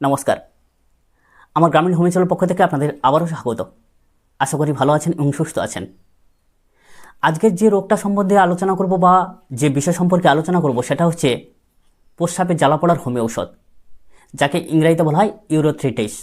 নমস্কার। আমার গ্রামীণ হোমিচলের পক্ষ থেকে আপনাদের আবারও স্বাগত। আশা করি ভালো আছেন এবং সুস্থ আছেন। আজকের যে রোগটা সম্বন্ধে আলোচনা করব বা যে বিষয় সম্পর্কে আলোচনা করব সেটা হচ্ছে প্রস্রাবে জ্বালা পড়ার হোমিও ঔষধ, যাকে ইংরাজিতে বলা হয় ইউরোথ্রাইটিস।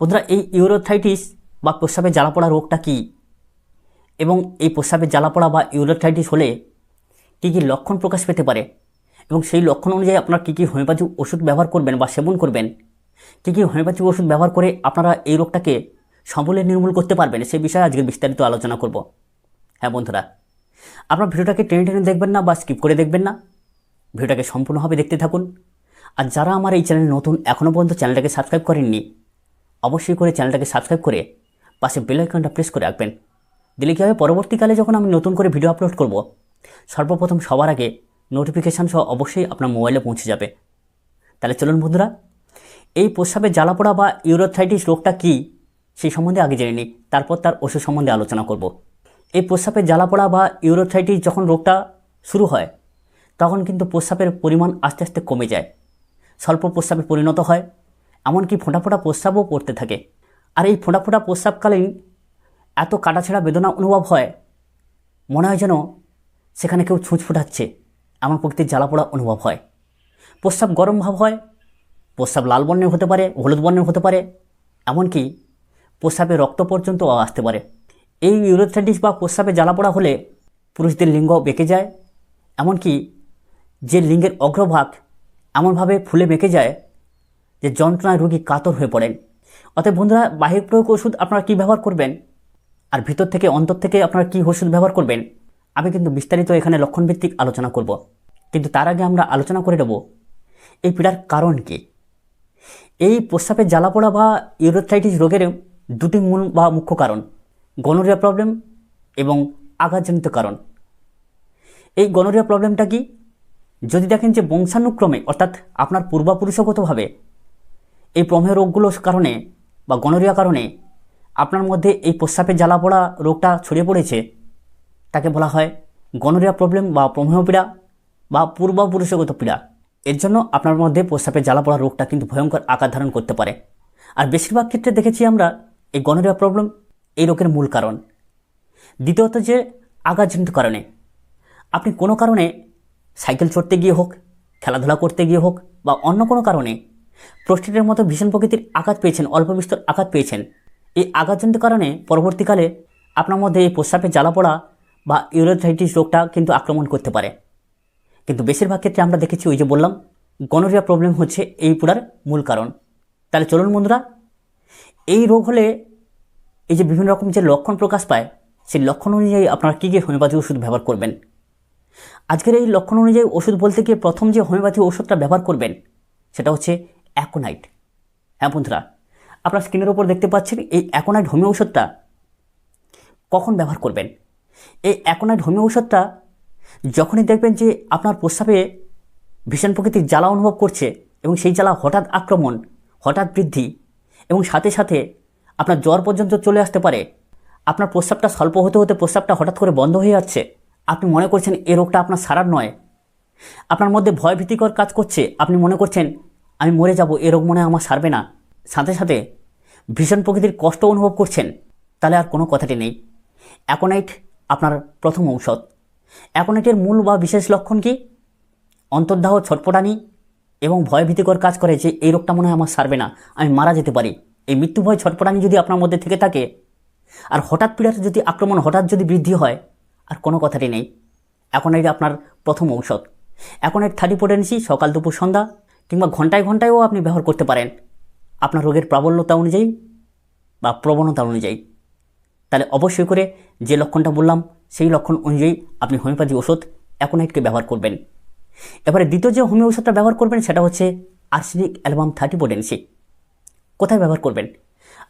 বন্ধুরা, এই ইউরোথ্রাইটিস বা প্রস্রাবে জ্বালা পড়া রোগটা কী? এবং এই প্রস্রাবে জ্বালা পড়া বা ইউরোথ্রাইটিস হলে কী কী লক্ষণ প্রকাশ পেতে পারে? এবং সেই লক্ষণ অনুযায়ী আপনারা কী কী হোমিওপ্যাথি ওষুধ ব্যবহার করবেন বা সেবন করবেন? কী কী হোমিওপ্যাথি ওষুধ ব্যবহার করে আপনারা এই রোগটাকে সমূলে নির্মূল করতে পারবেন? সেই বিষয়ে আজকে বিস্তারিত আলোচনা করব। হ্যাঁ বন্ধুরা, আপনার ভিডিওটাকে টেনে টেনে দেখবেন না বা স্কিপ করে দেখবেন না। ভিডিওটাকে সম্পূর্ণভাবে দেখতে থাকুন। আর যারা আমার এই চ্যানেল নতুন এখনও পর্যন্ত চ্যানেলটাকে সাবস্ক্রাইব করেননি, অবশ্যই করে চ্যানেলটাকে সাবস্ক্রাইব করে পাশে বেল আইকনটা প্রেস করে রাখবেন। দিলে কী হবে? পরবর্তীকালে যখন আমি নতুন করে ভিডিও আপলোড করব, সর্বপ্রথম সবার আগে নোটিফিকেশান সহ অবশ্যই আপনার মোবাইলে পৌঁছে যাবে। তাহলে চলুন বন্ধুরা, এই প্রস্রাবে জ্বালা পোড়া বা ইউরোথ্রাইটিস রোগটা কী, সেই সম্বন্ধে আগে জেনে নিই, তারপর তার ওষুধ সম্বন্ধে আলোচনা করব। এই প্রস্রাবের জ্বালা পোড়া বা ইউরোথ্রাইটিস যখন রোগটা শুরু হয়, তখন কিন্তু প্রস্রাবের পরিমাণ আস্তে আস্তে কমে যায়। স্বল্প প্রস্রাবে পরিণত হয়, এমনকি ফোঁটা ফোঁটা প্রস্রাবও পড়তে থাকে। আর এই ফোঁটা ফোঁটা প্রস্রাবকালীন এত কাটাছেড়া বেদনা অনুভব হয়, মনে হয় যেন সেখানে কেউ ছুঁচ ফুটাচ্ছে। এমন প্রকৃতির জ্বালা পোড়া অনুভব হয়। প্রস্রাব গরম ভাব হয়, প্রস্রাব লাল বর্ণের হতে পারে, হলুদ বর্ণের হতে পারে, এমনকি প্রস্রাবে রক্ত পর্যন্ত আসতে পারে। এই ইউরোথ্রাইটিস বা প্রস্রাবে জ্বালা পোড়া হলে পুরুষদের লিঙ্গ বেঁকে যায়, এমনকি যে লিঙ্গের অগ্রভাগ এমনভাবে ফুলে বেঁকে যায় যে যন্ত্রণায় রোগী কাতর হয়ে পড়েন। অতএব বন্ধুরা, বাহির প্রয়োগ ওষুধ আপনারা কী ব্যবহার করবেন? আর ভিতর থেকে, অন্তর থেকে আপনারা কী ওষুধ ব্যবহার করবেন? আমি কিন্তু বিস্তারিত এখানে লক্ষণভিত্তিক আলোচনা করব। কিন্তু তার আগে আমরা আলোচনা করে নেব, এই পীড়ার কারণ কী? এই প্রস্রাবের জ্বালা পোড়া বা ইউরোথ্রাইটিস রোগের দুটি মূল বা মুখ্য কারণ, গনোরিয়া প্রবলেম এবং আঘাতজনিত কারণ। এই গনোরিয়া প্রবলেমটা কি? যদি দেখেন যে বংশানুক্রমে, অর্থাৎ আপনার পূর্বাপুরুষগতভাবে, এই প্রমেহ রোগগুলোর কারণে বা গনোরিয়া কারণে আপনার মধ্যে এই প্রস্রাবের জ্বালা পোড়া রোগটা ছড়িয়ে পড়েছে তাকে বলা হয় গনোরিয়া প্রবলেম বা প্রমেহ পীড়া বা পূর্বপুরুষগত পীড়া। এর জন্য আপনার মধ্যে প্রস্রাবের জ্বালা পড়া রোগটা কিন্তু ভয়ঙ্কর আকার ধারণ করতে পারে। আর বেশিরভাগ ক্ষেত্রে দেখেছি আমরা, এই গনোরিয়া প্রবলেম এই রোগের মূল কারণ। দ্বিতীয়ত যে আঘাতজনিত কারণে। আপনি কোনো কারণে সাইকেল চড়তে গিয়ে হোক, খেলাধুলা করতে গিয়ে হোক বা অন্য কোনো কারণে প্রস্টেটের মতো ভীষণ প্রকৃতির আঘাত পেয়েছেন, অল্প বিস্তর আঘাত পেয়েছেন, এই আঘাতজনিত কারণে পরবর্তীকালে আপনার মধ্যে এই প্রস্রাবে জ্বালা পড়া বা ইউরোথ্রাইটিস রোগটা কিন্তু আক্রমণ করতে পারে। কিন্তু বেশিরভাগ ক্ষেত্রে আমরা দেখেছি ওই যে বললাম গনোরিয়া প্রবলেম হচ্ছে এই পোড়ার মূল কারণ। তাহলে চলুন বন্ধুরা, এই রোগ হলে এই যে বিভিন্ন রকম যে লক্ষণ প্রকাশ পায়, সেই লক্ষণ অনুযায়ী আপনারা কী কী হোমিওপ্যাথি ওষুধ ব্যবহার করবেন? আজকের এই লক্ষণ অনুযায়ী ওষুধ বলতে গিয়ে প্রথম যে হোমিওপ্যাথি ওষুধটা ব্যবহার করবেন, সেটা হচ্ছে অ্যাকোনাইট। হ্যাঁ বন্ধুরা, আপনার স্ক্রিনের ওপর দেখতে পাচ্ছেন এই অ্যাকোনাইট হোমিও ওষুধটা কখন ব্যবহার করবেন? এই অ্যাকোনাইট হোমিও ওষুধটা যখনই দেখবেন যে আপনার প্রস্রাবে ভীষণ প্রকৃতির জ্বালা অনুভব করছে এবং সেই জ্বালা হঠাৎ আক্রমণ, হঠাৎ বৃদ্ধি এবং সাথে সাথে আপনার জ্বর পর্যন্ত চলে আসতে পারে, আপনার প্রস্রাবটা স্বল্প হতে হতে প্রস্রাবটা হঠাৎ করে বন্ধ হয়ে যাচ্ছে, আপনি মনে করছেন এ রোগটা আপনার সারার নয়। আপনার মধ্যে ভয় ভীতিকর কাজ করছে, আপনি মনে করছেন, আমি মরে যাব, এ রোগ মনে আমার সারবে না। সাথে সাথে ভীষণ প্রকৃতির কষ্ট অনুভব করছেন, তাহলে আর কোনো কথাটি নেই। অ্যাকোনাইট আপনার প্রথম ঔষধ। অ্যাকোনাইটের মূল বা বিশেষ লক্ষণ কি? অন্তর্দাহ, ছটপটানি এবং ভয় ভীতিকর কাজ করে যে এই রোগটা মনে হয় আমার সারবে না, আমি মারা যেতে পারি। এই মৃত্যু ভয়, ছটপটানি যদি আপনার মধ্যে থেকে থাকে, আর হঠাৎ পীড়াতে যদি আক্রমণ হঠাৎ যদি বৃদ্ধি হয়, আর কোনো কথাটি নেই। এটা আপনার প্রথম ঔষধ। এর থার্টি পোটেন্সি সকাল, দুপুর, সন্ধ্যা, কিংবা ঘন্টায় ঘন্টায়ও আপনি ব্যবহার করতে পারেন। আপনার রোগের প্রাবল্যতা অনুযায়ী বা প্রবণতা অনুযায়ী। তাহলে অবশ্যই করে যে লক্ষণটা বললাম, সেই লক্ষণ অনুযায়ী আপনি হোমিওপ্যাথি ওষুধ অ্যাকোনাইটকে ব্যবহার করবেন। এবারে দ্বিতীয় যে হোমিও ওষুধটা ব্যবহার করবেন, সেটা হচ্ছে আর্সেনিক অ্যালবাম থার্টি পোটেন্সি। কোথায় ব্যবহার করবেন?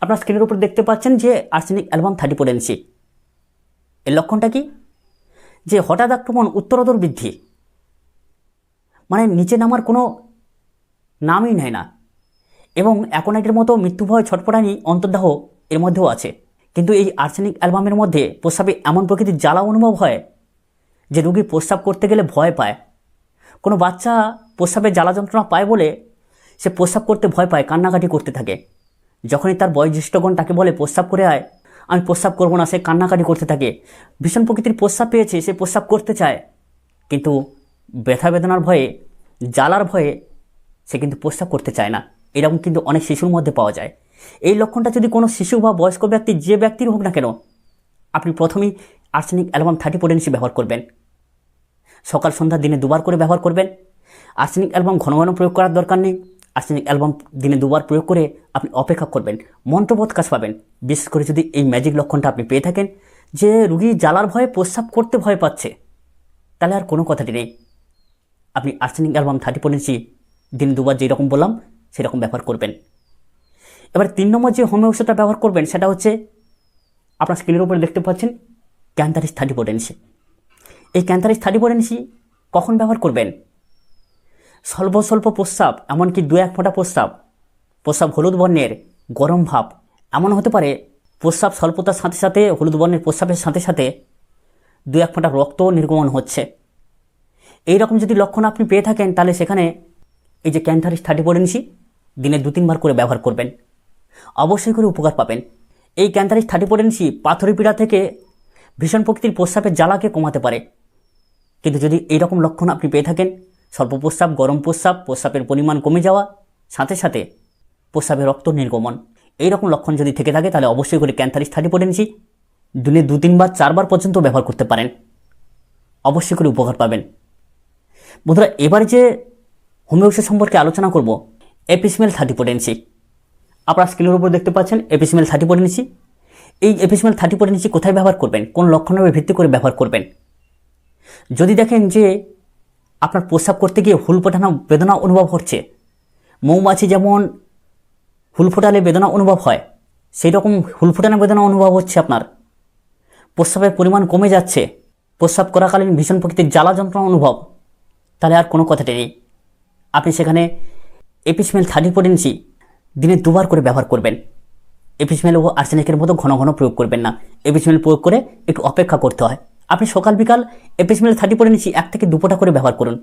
আপনার স্ক্রিনের উপর দেখতে পাচ্ছেন যে আর্সেনিক অ্যালবাম থার্টি পোটেন্সি। এর লক্ষণটা কি? যে হঠাৎ আক্রমণ উত্তরোত্তর বৃদ্ধি। মানে নিচে নামার কোনো নামই নেয় না। এবং অ্যাকোনাইটের মতো মৃত্যুভয় ছটপটানি অন্তর্দাহ এর মধ্যেও আছে। কিন্তু এই আর্সেনিক অ্যালবামের মধ্যে প্রস্রাবে এমন প্রকৃতির জ্বালা অনুভব হয় যে রুগী প্রস্রাব করতে গেলে ভয় পায়। কোনো বাচ্চা প্রস্রাবে জ্বালা যন্ত্রণা পায় বলে সে প্রস্রাব করতে ভয় পায়, কান্নাকাটি করতে থাকে। যখনই তার বয়োজ্যেষ্ঠগণ তাকে বলে, প্রস্রাব করে আয়, আমি প্রস্রাব করব না সে কান্নাকাটি করতে থাকে। ভীষণ প্রকৃতির প্রস্রাব পেয়েছে, সে প্রস্রাব করতে চায়। কিন্তু ব্যথা বেদনার ভয়ে, জ্বালার ভয়ে সে কিন্তু প্রস্রাব করতে চায় না। এরকম কিন্তু অনেক শিশুর মধ্যে পাওয়া যায়। এই লক্ষণটা যদি কোনো শিশু বা বয়স্ক ব্যক্তি যে ব্যক্তির হোক না কেন, আপনি প্রথমেই আর্সেনিক অ্যালবাম থার্টি পোটেন্সি ব্যবহার করবেন। সকাল সন্ধ্যা দিনে দুবার করে ব্যবহার করবেন। আর্সেনিক অ্যালবাম ঘন ঘন প্রয়োগ করার দরকার নেই। আর্সেনিক অ্যালবাম দিনে দুবার প্রয়োগ করে আপনি অপেক্ষা করবেন মন্ত্রবোধ কাজ পাবেন। বিশেষ করে যদি এই ম্যাজিক লক্ষণটা আপনি পেয়ে থাকেন, যে রুগী জ্বালার ভয়ে প্রস্রাব করতে ভয় পাচ্ছে, তাহলে আর কোনো কথাটি নেই। আপনি আর্সেনিক অ্যালবাম থার্টি পোটেন্সি দিন দুবার যেরকম বললাম সেরকম ব্যবহার করবেন। এবার তিন নম্বর যে হোমিও ওষুধটা ব্যবহার করবেন, সেটা হচ্ছে আপনার স্ক্রিনের উপরে দেখতে পাচ্ছেন ক্যান্থারিস থার্টি পোটেন্সি এই ক্যান্থারিস থার্টি পোটেন্সি কখন ব্যবহার করবেন? স্বল্প স্বল্প প্রস্রাব, এমনকি দু এক ফোঁটা প্রস্রাব। প্রস্রাব হলুদ বর্ণের গরম ভাব, এমন হতে পারে প্রস্রাব স্বল্পতার সাথে সাথে, হলুদ বর্ণের প্রস্রাবের সাথে সাথে দু এক ফোঁটা রক্ত নির্গমন হচ্ছে। এই রকম যদি লক্ষণ আপনি পেয়ে থাকেন, তাহলে সেখানে এই যে ক্যান্থারিস থার্টি পোটেন্সি দিনে দু তিনবার করে ব্যবহার করবেন। অবশ্যই করে উপকার পাবেন। এই ক্যান্থারিস থার্টি পোটেন্সি পাথরি পীড়া থেকে ভীষণ প্রকৃতির প্রস্রাবের জ্বালাকে কমাতে পারে। কিন্তু যদি এইরকম লক্ষণ আপনি পেয়ে থাকেন স্বল্প প্রস্রাব গরম প্রস্রাব, প্রস্রাবের পরিমাণ কমে যাওয়া, সাথে সাথে প্রস্রাবে রক্ত নির্গমন এই রকম লক্ষণ যদি থেকে থাকে, তাহলে অবশ্যই করে ক্যান্থারিস থার্টি পোটেন্সি দিনে দু, তিনবার, চারবার পর্যন্ত ব্যবহার করতে পারেন। অবশ্যই করে উপকার পাবেন। বন্ধুরা, এবার যে হোমিও ওষুধ সম্পর্কে আলোচনা করব, এপিসমেল থার্টি পোটেন্সি আপনারা স্ক্রিনের উপর দেখতে পাচ্ছেন এপিসমেল থার্টি পোটেন্সি এই এপিসমেল থার্টি পোটেন্সি কোথায় ব্যবহার করবেন? কোন লক্ষণের উপর ভিত্তি করে ব্যবহার করবেন? যদি দেখেন যে আপনার প্রস্রাব করতে গিয়ে হুল ফোটানো বেদনা অনুভব হচ্ছে, মৌমাছি যেমন হুল ফোটালে বেদনা অনুভব হয় সেই রকম হুল ফোটানো বেদনা অনুভব হচ্ছে আপনার। প্রস্রাবের পরিমাণ কমে যাচ্ছে, প্রস্রাব করাকালীন ভীষণ প্রকৃতির জ্বালা যন্ত্রণা অনুভব। তাহলে আর কোনো কথাটি নেই। আপনি সেখানে এপিসমেল থার্টি পোটেন্সি দিনে দুবার করে ব্যবহার করবেন। এপিসমেল ও আর্সেনিকের মতো ঘন ঘন প্রয়োগ করবেন না। এপিসমেল প্রয়োগ করে একটু অপেক্ষা করতে হয়। আপনি সকাল বিকাল এপিসমেল থার্টি পোটেন্সি এক থেকে দুপোটা করে ব্যবহার করুন।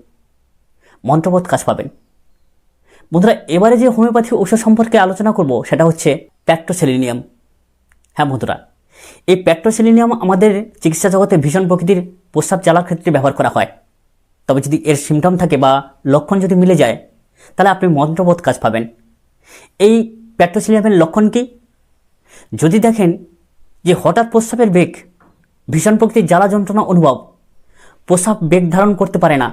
মন্ত্রবোধ কাজ পাবেন। বন্ধুরা, এবারে যে হোমিওপ্যাথি ওষুধ সম্পর্কে আলোচনা করব, সেটা হচ্ছে প্যাক্টোসেলিনিয়াম হ্যাঁ বন্ধুরা, এই প্যাক্টোসেলিনিয়াম আমাদের চিকিৎসা জগতে ভীষণ প্রকৃতির প্রস্রাব জ্বালার ক্ষেত্রে ব্যবহার করা হয়। তবে যদি এর সিমটম থাকে বা লক্ষণ যদি মিলে যায়, তাহলে আপনি মন্ত্রবোধ কাজ পাবেন। এই প্যাক্টোসিলিয়ামের লক্ষণ কি? যদি দেখেন যে হঠাৎ প্রস্রাবের বেগ ভীষণ প্রকৃতির জ্বালা যন্ত্রণা অনুভব, প্রস্রাব বেগ ধারণ করতে পারে না।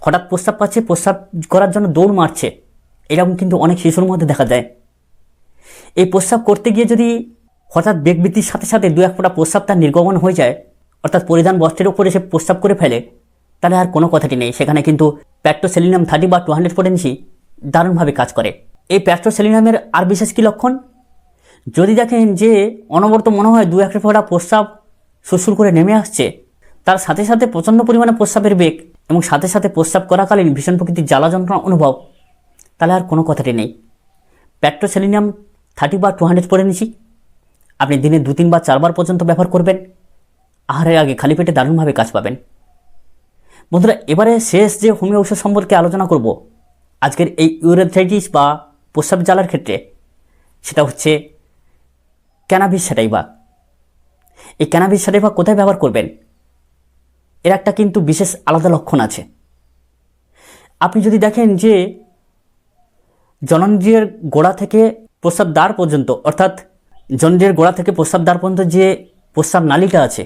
হঠাৎ প্রস্রাব পাচ্ছে, প্রস্রাব করার জন্য দৌড় মারছে। এরকম কিন্তু অনেক শিশুর মধ্যে দেখা যায়। এই প্রস্রাব করতে গিয়ে যদি হঠাৎ বেগ বৃদ্ধির সাথে সাথে দু এক ফোঁটা প্রস্রাব তার নির্গমন হয়ে যায়, অর্থাৎ পরিধান বস্ত্রের উপরে সে প্রস্রাব করে ফেলে, তাহলে আর কোনো কথাটি নেই। সেখানে কিন্তু প্যাক্টোসেলিনাম থার্টি বা টু হান্ড্রেড পোটেন্সি দারুণভাবে কাজ করে। এই প্যাক্টোসেলিনামের আর বিশেষ কী লক্ষণ? যদি দেখেন যে অনবরত মনে হয় দু একটা ফোঁটা প্রস্রাব সুসুর করে নেমে আসছে, তার সাথে সাথে প্রচণ্ড পরিমাণে প্রস্রাবের বেগ এবং সাথে সাথে প্রস্রাব করাকালীন ভীষণ প্রকৃতির জ্বালা যন্ত্রণা অনুভব, তাহলে আর কোনো কথাটি নেই। প্যাক্টোসেলিনাম থার্টি বা টু হান্ড্রেড পরে নিছি। আপনি দিনে দু তিন বা চারবার পর্যন্ত ব্যবহার করবেন। আহারের আগে খালি পেটে দারুণভাবে কাজ পাবেন। বন্ধুরা, এবারে শেষ যে হোমিও ওষুধ সম্পর্কে আলোচনা করব, আজকের এই ইউরেথাইটিস বা প্রস্রাব জ্বালার ক্ষেত্রে সেটা হচ্ছে ক্যানাবিস স্যাটাইভা এই ক্যানাবিস স্যাটাইভা কোথায় ব্যবহার করবেন? এর একটা কিন্তু বিশেষ আলাদা লক্ষণ আছে। আপনি যদি দেখেন যে জনন্দ্রিয়ের গোড়া থেকে প্রস্রাব দ্বার পর্যন্ত, অর্থাৎ জনন্দ্রিয়ের গোড়া থেকে প্রস্রাব দ্বার পর্যন্ত যে প্রস্রাব নালীটা আছে,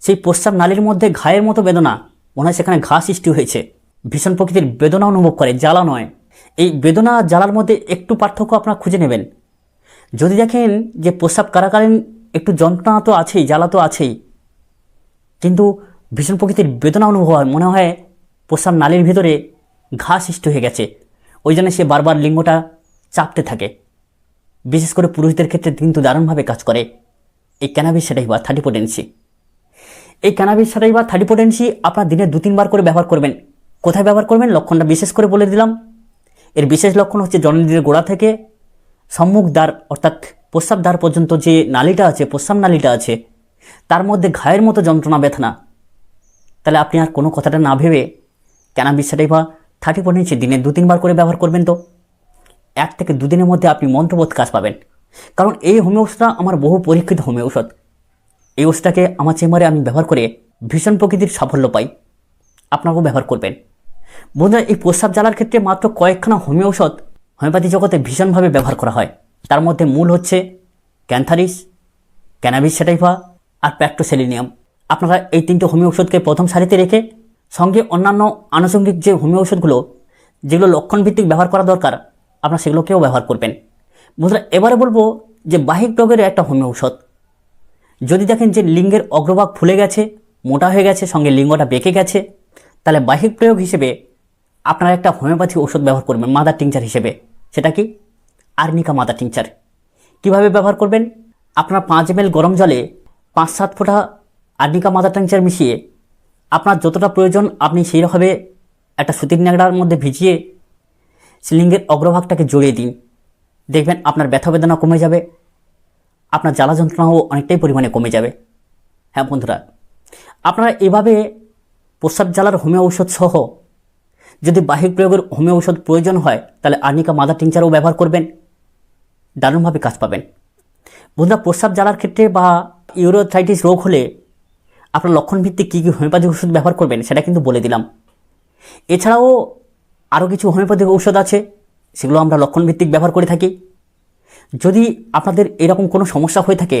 সেই প্রস্রাব নালীর মধ্যে ঘায়ের মতো বেদনা, মনে হয় সেখানে ঘা সৃষ্টি হয়েছে। ভীষণ প্রকৃতির বেদনা অনুভব করে, জ্বালা নয়। এই বেদনা জ্বালার মধ্যে একটু পার্থক্য আপনারা খুঁজে নেবেন। যদি দেখেন যে প্রস্রাব কারাকালীন একটু যন্ত্রণা তো আছেই, জ্বালা তো আছেই, কিন্তু ভীষণ প্রকৃতির বেদনা অনুভব হয়, মনে হয় প্রস্রাব নালীর ভিতরে ঘা সৃষ্টি হয়ে গেছে। ওই জন্য সে বারবার লিঙ্গটা চাপতে থাকে। বিশেষ করে পুরুষদের ক্ষেত্রে কিন্তু দারুণভাবে কাজ করে। এই ক্যানাবিস সেটাই বা থার্টি পোটেন্সি এই ক্যানাবিস সেটাই বা থার্টি পোটেন্সি আপনার দিনে দু তিনবার করে ব্যবহার করবেন। কোথায় ব্যবহার করবেন? লক্ষণটা বিশেষ করে বলে দিলাম। এর বিশেষ লক্ষণ হচ্ছে জননীদের গোড়া থেকে সম্মুখ দ্বার, অর্থাৎ প্রস্রাব দ্বার পর্যন্ত যে নালীটা আছে, প্রস্রাব নালীটা আছে, তার মধ্যে ঘায়ের মতো যন্ত্রণা ব্যথনা তাহলে আপনি আর কোনো কথাটা না ভেবে ক্যানাবিস সেটাই বা থার্টি পোটেন্সি দিনে দু তিনবার করে ব্যবহার করবেন তো। এক থেকে দুদিনের মধ্যে আপনি মন্ত্রবোধ কাজ পাবেন। কারণ এই হোমিও ওষুধটা আমার বহু পরীক্ষিত হোমিও ঔষধ এই ওষুধটাকে আমার চেম্বারে আমি ব্যবহার করে ভীষণ প্রকৃতির সাফল্য পাই। আপনারাও ব্যবহার করবেন। বন্ধুরা এই প্রস্রাব জ্বালার ক্ষেত্রে মাত্র কয়েকখানা হোমিও ঔষধ হোমিওপ্যাথি জগতে ভীষণভাবে ব্যবহার করা হয়। তার মধ্যে মূল হচ্ছে ক্যান্থারিস, ক্যানাবিস সেটাইফা আর প্যাক্টোসেলিনিয়াম। আপনারা এই তিনটে হোমিও ওষুধকে প্রথম সারিতে রেখে সঙ্গে অন্যান্য আনুষঙ্গিক যে হোমিও ওষুধগুলো যেগুলো লক্ষণভিত্তিক ব্যবহার করা দরকার, আপনারা সেগুলোকেও ব্যবহার করবেন। বন্ধুরা, এবারে বলব যে বাহিক রোগের একটা হোমিও ঔষধ যদি দেখেন যে লিঙ্গের অগ্রভাগ ফুলে গেছে, মোটা হয়ে গেছে, সঙ্গে লিঙ্গটা বেঁকে গেছে তাহলে বাহিক প্রয়োগ হিসেবে আপনারা একটা হোমিওপ্যাথি ওষুধ ব্যবহার করবেন মাদার টিংচার হিসেবে। সেটা কি? আর্নিকা মাদার টিংচার কীভাবে ব্যবহার করবেন? আপনার পাঁচ এম গরম জলে পাঁচ সাত ফোঁটা আর্নিকা মাদার টিংচার মিশিয়ে আপনার যতটা প্রয়োজন আপনি সেইভাবে একটা সুতির ন্যাকড়ার মধ্যে ভিজিয়ে লিঙ্গের অগ্রভাগটাকে জড়িয়ে দিন। দেখবেন আপনার ব্যথা বেদনা কমে যাবে, আপনার জ্বালা যন্ত্রণাও অনেকটাই পরিমাণে কমে যাবে। হ্যাঁ বন্ধুরা, আপনারা এভাবে প্রস্রাব জ্বালার হোমিও ঔষধ সহ যদি বাহিক প্রয়োগের হোমিও ঔষধ প্রয়োজন হয়, তাহলে আর্নিকা মাদার টিংচারও ব্যবহার করবেন। দারুণভাবে কাজ পাবেন। বন্ধুরা, প্রস্রাব জ্বালার ক্ষেত্রে বা ইউরোথাইটিস রোগ হলে আপনার লক্ষণভিত্তিক কী কী হোমিওপ্যাথিক ওষুধ ব্যবহার করবেন, সেটা কিন্তু বলে দিলাম। এছাড়াও আরও কিছু হোমিওপ্যাথিক ঔষধ আছে, সেগুলো আমরা লক্ষণভিত্তিক ব্যবহার করে থাকি। যদি আপনাদের এরকম কোনো সমস্যা হয়ে থাকে,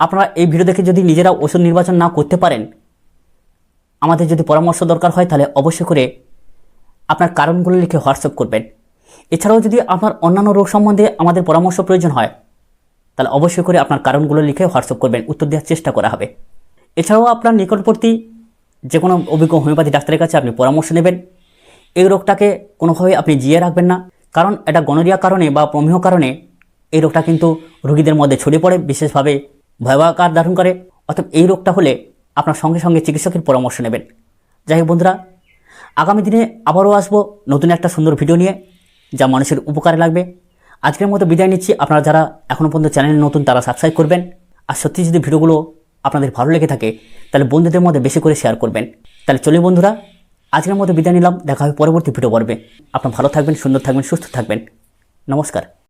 আপনারা এই ভিডিও দেখে যদি নিজেরা ওষুধ নির্বাচন না করতে পারেন আমাদের যদি পরামর্শ দরকার হয় তাহলে অবশ্যই করে আপনার কারণগুলো লিখে হোয়াটসঅ্যাপ করবেন। এছাড়াও যদি আপনার অন্যান্য রোগ সম্বন্ধে আমাদের পরামর্শ প্রয়োজন হয়, তাহলে অবশ্যই করে আপনার কারণগুলো লিখে হোয়াটসঅ্যাপ করবেন। উত্তর দেওয়ার চেষ্টা করা হবে। এছাড়াও আপনার নিকটবর্তী যে কোনো অভিজ্ঞ হোমিওপ্যাথি ডাক্তারের কাছে আপনি পরামর্শ নেবেন। এই রোগটাকে কোনোভাবে আপনি জিয়ে রাখবেন না, কারণ এটা গনোরিয়া কারণে বা প্রমেহ কারণে এই রোগটা কিন্তু রোগীদের মধ্যে ছড়িয়ে পড়ে, বিশেষভাবে ভয়াবহ আকার ধারণ করে। অর্থাৎ এই রোগটা হলে আপনার সঙ্গে সঙ্গে চিকিৎসকের পরামর্শ নেবেন। যাই হোক বন্ধুরা, আগামী দিনে আবারও আসব নতুন একটা সুন্দর ভিডিও নিয়ে, যা মানুষের উপকারে লাগবে। আজকের মতো বিদায় নিচ্ছি। আপনারা যারা এখনও পর্যন্ত চ্যানেলে নতুন, তারা সাবস্ক্রাইব করবেন। আর সত্যি যদি ভিডিওগুলো আপনাদের ভালো লেগে থাকে, তাহলে বন্ধুদের মধ্যে বেশি করে শেয়ার করবেন। তাহলে চলি বন্ধুরা, আজকের মতো বিদায় নিলাম। দেখা হবে পরবর্তী ভিডিও পর্বে। আপনার ভালো থাকবেন, সুন্দর থাকবেন, সুস্থ থাকবেন। নমস্কার।